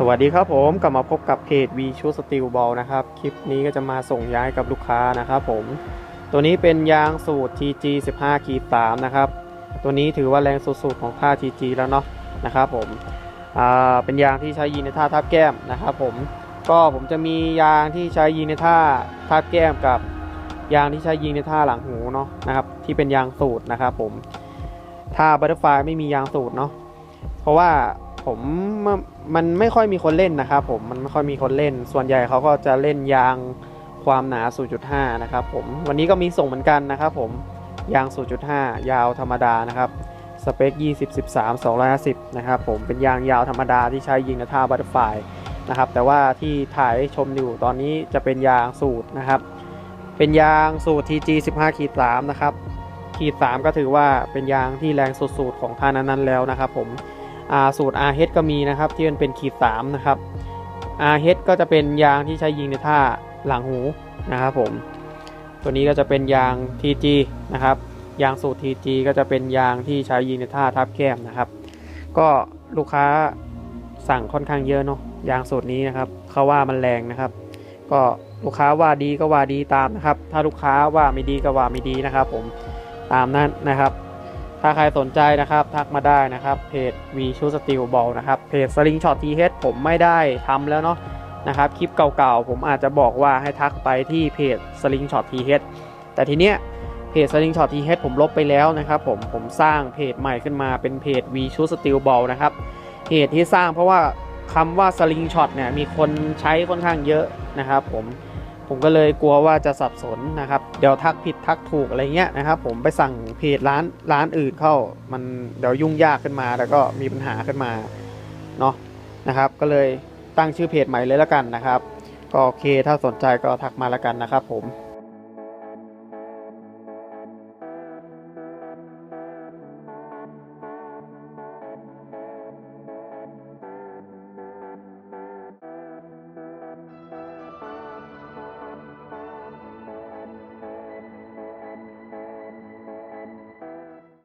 สวัสดีครับผมกลับมาพบกับเพจ V ชูสตีลบอลนะครับ คลิปนี้ก็จะมาส่งย้ายกับลูกค้านะครับผม ตัวนี้เป็นยางสูตร TG 15ขีด3นะครับ ตัวนี้ถือว่าแรงสุดๆของค่า TG แล้วเนาะนะครับผมอ่าเป็นยางที่ใช้ยิงในท่าทับแก้มนะครับผมก็ผมจะมียางที่ใช้ยิงในท่าทับแก้มกับยางที่ใช้ยิงในท่าหลังหูเนาะนะครับที่เป็นยางสูตรนะครับผมท่าบัตเตอร์ไฟไม่มียางสูตรเนาะเพราะว่า ผมมันไม่ค่อยมีคนเล่นนะครับผมมันไม่ค่อยมีคนเล่น ส่วนใหญ่เขาก็จะเล่นยางความหนา 0.5 นะครับผมวันนี้ก็มีส่งเหมือนกันนะครับผมยาง 0.5 ยาวธรรมดานะครับสเปค 20 13 250 นะครับผมเป็นยางยาวธรรมดาที่ใช้ยิงในท่าบัตเตอร์ไฟนะครับแต่ว่าที่ถ่ายชมอยู่ตอนนี้จะเป็นยางสูตรนะครับ เป็นยางสูตร TG 15ขีด3นะครับขีด3ก็ถือว่าเป็นยางที่แรงสุดๆของท่านั้นๆแล้วนะครับผม สูตร RH ก็มีนะครับที่มันเป็นขีด3นะครับ RH ก็จะเป็นยางที่ใช้ยิงในท่าหลังหูนะครับผม ตัวนี้ก็จะเป็นยาง TG นะครับยางสูตร TG ก็จะเป็นยางที่ใช้ยิงในท่าทับแก้มนะครับ ก็ลูกค้าสั่งค่อนข้างเยอะเนาะยางสูตรนี้นะครับเขาว่ามันแรงนะครับ ก็ลูกค้าว่าดีก็ว่าดีตามนะครับ ถ้าลูกค้าว่าไม่ดีก็ว่าไม่ดีนะครับ ผมตามนั้นนะครับ ถ้าใครสนใจนะครับทักมาได้นะครับเพจ V Shoe Steel Ball นะครับเพจ Slingshot TH ผมไม่ได้ทำแล้วเนาะนะครับคลิปเก่าๆ ผมอาจจะบอกว่าให้ทักไปที่เพจ Slingshot TH แต่ทีเนี้ยเพจ Slingshot TH ผมลบไปแล้วนะครับผมผมสร้างเพจใหม่ขึ้นมาเป็นเพจ V Shoe Steel Ball นะครับเพจที่สร้างเพราะว่าคำว่า Slingshot เนี่ยมีคนใช้ค่อนข้างเยอะนะครับผม ผมก็เลยกลัวว่าจะสับสนนะครับ เดี๋ยวทักผิดทักถูกอะไรเงี้ยนะครับ ผมไปสั่งเพจร้านร้านอื่นเข้า มันเดี๋ยวยุ่งยากขึ้นมา แล้วก็มีปัญหาขึ้นมาเนาะนะครับ ก็เลยตั้งชื่อเพจใหม่เลยแล้วกันนะครับ ก็โอเคถ้าสนใจก็ทักมาแล้วกันนะครับผม